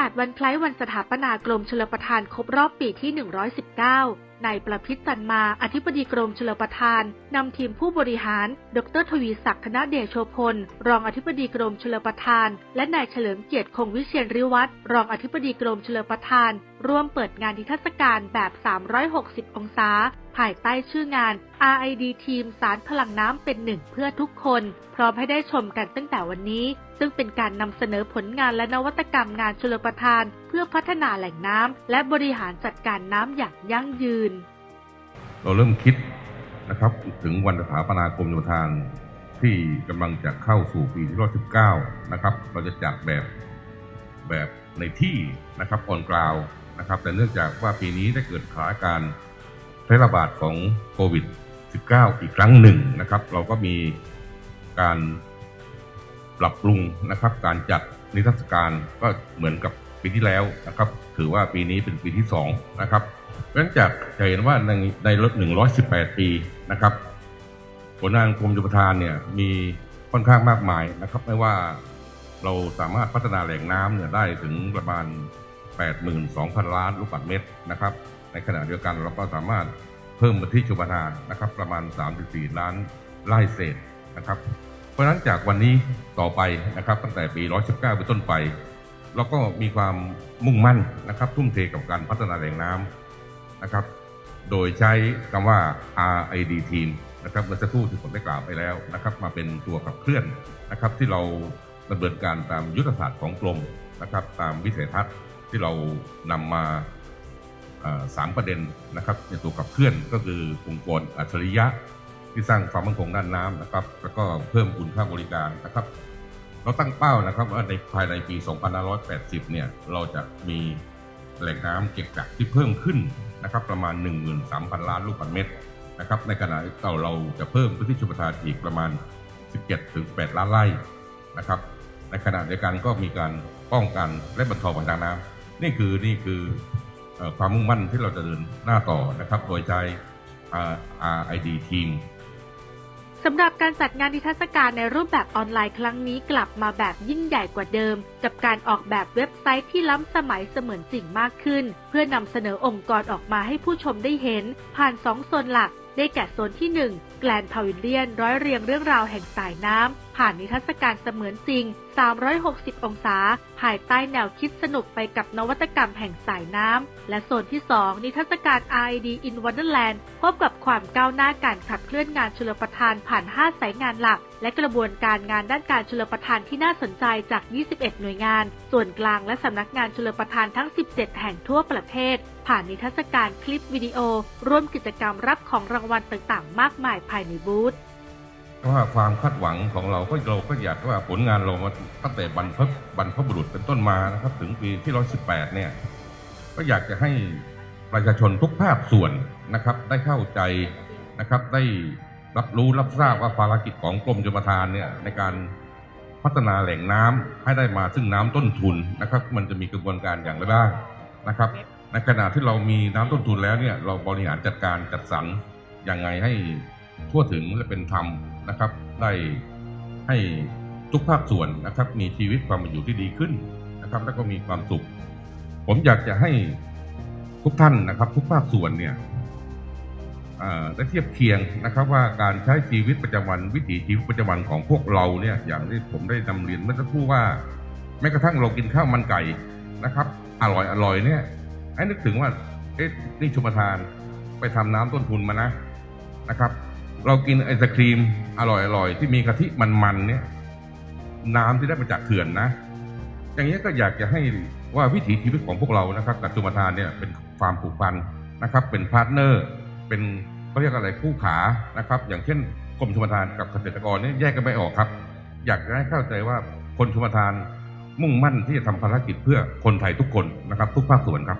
ากาศวันคล้ายวันสถาปนากรมชลประทานครบรอบปีที่ 119 นายประพิษจันมา อธิบดีกรมชลประทาน นำทีมผู้บริหาร ดรทวีศักดิ์ธนเดชโชพล รองอธิบดีกรมชลประทาน และนายเฉลิมเกียรติคงวิเชียนริวัฒน์รองอธิบดีกรมชลประทาน ร่วมเปิดงานนิทรรศการแบบ 360 องศา ภายใต้ชื่องาน RID ทีมสารพลังน้ำเป็นหนึ่งเพื่อทุกคน พร้อมให้ได้ชมกันตั้งแต่วันนี้ ซึ่งเป็นการนำเสนอผลงานและนวัตกรรมงานชลประทาน เพื่อพัฒนาแหล่งน้ำและบริหารจัดการน้ำอย่างยั่งยืน เราเริ่มคิดนะครับถึงวันสถาปนากรมชลประทานที่กำลังจะเข้าสู่ปีที่119นะครับ เราจะจัดแบบแบบในที่นะครับออนกราวนะครับ แต่เนื่องจากว่าปีนี้ได้เกิดสถานการณ์แพร่ระบาดของโควิด -19 อีกครั้งหนึ่งนะครับ เราก็มีการปรับปรุงนะครับการจัดนิทรรศการก็เหมือนกับปีที่แล้วนะครับ ถือว่าปีนี้เป็นปีที่สองนะครับ เพราะฉะนั้นจากจะเห็นว่าในในรถ 118 ปีนะครับผลงานกรมชลประทานเนี่ยมีค่อนข้างมากมายนะครับ ไม่ว่าเราสามารถพัฒนาแหล่งน้ำเนี่ยได้ถึงประมาณ 82,000 ล้านลูกบาศก์เมตรนะครับ ในขณะเดียวกันเราก็สามารถเพิ่มพื้นที่ชลประทานนะครับ ประมาณ 34 ล้านไร่เศษนะครับ เพราะฉะนั้นจากวันนี้ต่อไปนะครับ ตั้งแต่ปี 119 เป็นต้นไป เราก็มีความมุ่งมั่นนะครับ ทุ่มเทกับการพัฒนาแหล่งน้ำ นะครับ โดยใช้คำว่า RID team นะครับเมื่อสักครู่ที่ผมได้กล่าวไปแล้วนะครับ มาเป็นตัวขับเคลื่อนนะครับ ที่เราดำเนินการตามยุทธศาสตร์ของกรมนะครับ ตามวิสัยทัศน์ที่เรานำมาสามประเด็นนะครับในตัวขับเคลื่อนก็คือองค์กรอัจฉริยะที่สร้างความมั่นคงด้านน้ำนะครับ แล้วก็เพิ่มคุณค่าบริการนะครับ เราตั้งเป้านะครับว่าในภายในปี 2580 เนี่ย เราจะมี แหล่งน้ำเก็บกักที่เพิ่มขึ้นนะครับประมาณ 13,000 ล้านลูกบาศก์เมตรนะครับในขณะที่เราเราจะเพิ่มพื้นที่ชลประทานอีกประมาณ 17ถึง8ล้านไร่นะครับในขณะเดียวกันก็มีการป้องกันและบรรเทาปัญหาน้ำนี่คือนี่คือความมุ่งมั่นที่เราจะเดินหน้าต่อนะครับ โดยใช้ RID team สำหรับการจัดงานนิทรรศการในรูปแบบออนไลน์ครั้งนี้กลับมาแบบยิ่งใหญ่กว่าเดิม กับการออกแบบเว็บไซต์ที่ล้ำสมัยเสมือนจริงมากขึ้น เพื่อนำเสนอองค์กรออกมาให้ผู้ชมได้เห็น ผ่านสองโซนหลัก ได้แก่โซนที่ 1 แกลนพาวิเลียนร้อยเรียงเรื่องราวแห่งสายน้ำ ผ่านนิทรรศการเสมือนจริง 360 องศา ภายใต้แนวคิดสนุกไปกับนวัตกรรมแห่งสายน้ำ และโซนที่ 2 นิทรรศการ RID in Wonderland พบกับความก้าวหน้าการขับเคลื่อนงานชลประทานผ่าน 5 สายงานหลัก และกระบวนการงานด้านการชลประทานที่น่าสนใจจาก 21 หน่วยงาน ส่วนกลางและสำนักงานชลประทานทั้ง 17 แห่งทั่วประเทศ ผ่านนิทรรศการคลิปวิดีโอ ร่วมกิจกรรมรับของรางวัลต่างๆ มากมายภายในบูธ ว่าความคาดหวังของเราก็เราก็อยากว่าผลงานเรามาตั้งแต่บรรพบรรพบุรุษเป็นต้นมานะครับ ถึงปีที่118เนี่ย ก็อยากจะให้ประชาชนทุกภาคส่วนนะครับ ได้เข้าใจนะครับ ได้รับรู้รับทราบว่าภารกิจของกรมชลประทานเนี่ยในการพัฒนาแหล่งน้ำให้ได้มาซึ่งน้ำต้นทุนนะครับ มันจะมีกระบวนการอย่างไรบ้างนะครับ ในขณะที่เรามีน้ำต้นทุนแล้วเนี่ยเราบริหารจัดการจัดสรรอยังไงให้ทั่วถึงและเป็นธรรม นะครับ ได้ให้ทุกภาคส่วนนะครับ มีชีวิตความเป็นอยู่ที่ดีขึ้นนะครับ แล้วก็มีความสุข ผมอยากจะให้ทุกท่านนะครับ ทุกภาคส่วนเนี่ยเอ่อได้เทียบเคียงนะครับ ว่าการใช้ชีวิตประจำวันวิถีชีวิตประจำวันของพวกเราเนี่ย อย่างที่ผมได้นำเรียนเมื่อสักครู่ว่า แม้กระทั่งเรากินข้าวมันไก่นะครับ อร่อยอร่อยเนี่ยให้นึกถึงว่าเอ๊ะนี่ชุมทานไปทำน้ำต้นทุนมานะนะครับ เรากินไอศครีมอร่อยอร่อยที่มีกะทิมันๆเนี่ยน้ำที่ได้มาจากเขื่อนนะ อย่างนี้ก็อยากจะให้ว่าวิถีชีวิตของพวกเรานะครับกับชุมทานเนี่ยเป็นความผูกพันนะครับ เป็นพาร์ทเนอร์ เป็นเขาเรียกอะไรคู่ขานะครับ อย่างเช่นกรมชุมทานกับเกษตรกรเนี่ยแยกกันไม่ออกครับ อยากจะให้เข้าใจว่าคนชุมทานมุ่งมั่นที่จะทำภารกิจเพื่อคนไทยทุกคนนะครับ ทุกภาคส่วนครับ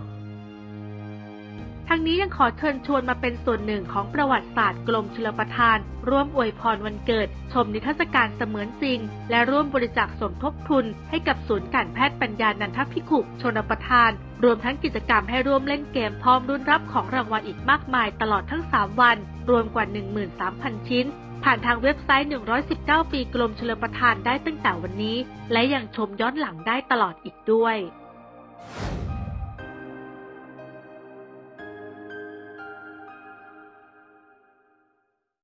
ทางนี้ยังขอเชิญชวนมาเป็นส่วนหนึ่งของประวัติศาสตร์กรมชลประทาน ร่วมอวยพรวันเกิด ชมนิทรรศการเสมือนจริง และร่วมบริจาคสมทบทุน ให้กับศูนย์การแพทย์ปัญญานันทพิขุชนประทาน รวมทั้งกิจกรรมให้ร่วมเล่นเกมพร้อมรุ่นรับของรางวัลอีกมากมายตลอดทั้ง 3 วัน รวมกว่า 13,000 ชิ้น ผ่านทางเว็บไซต์ 119 ปีกรมชลประทานได้ตั้งแต่วันนี้ และยังชมย้อนหลังได้ตลอดอีกด้วย